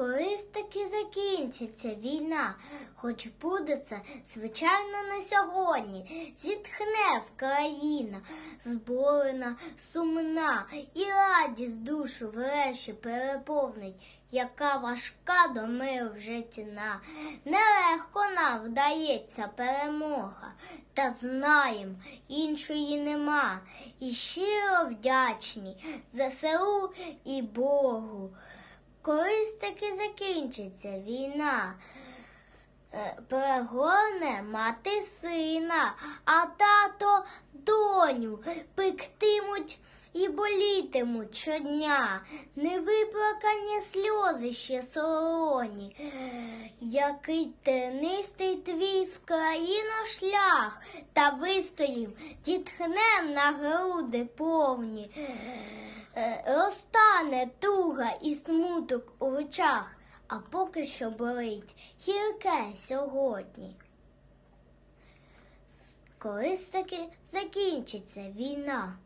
Колись таки закінчиться війна, хоч буде це, звичайно, не сьогодні. Зітхне країна, зболена, сумна, і радість душу врешті переповнить, яка важка до миру вже ціна. Нелегко нам вдається перемога, та знаєм, іншої нема. І щиро вдячні ЗСУ і Богу. Колись таки закінчиться війна. Е, мати сина, а тато доню пектимуть і болітимуть щодня. Невиплакані сльози ще солоні. Який тернистий твій в країну шлях, та вистоїм, зітхнем на груди повні. Е, Розтане туга і смуток у очах, а поки що болить гірке сьогодні. Колись таки закінчиться війна.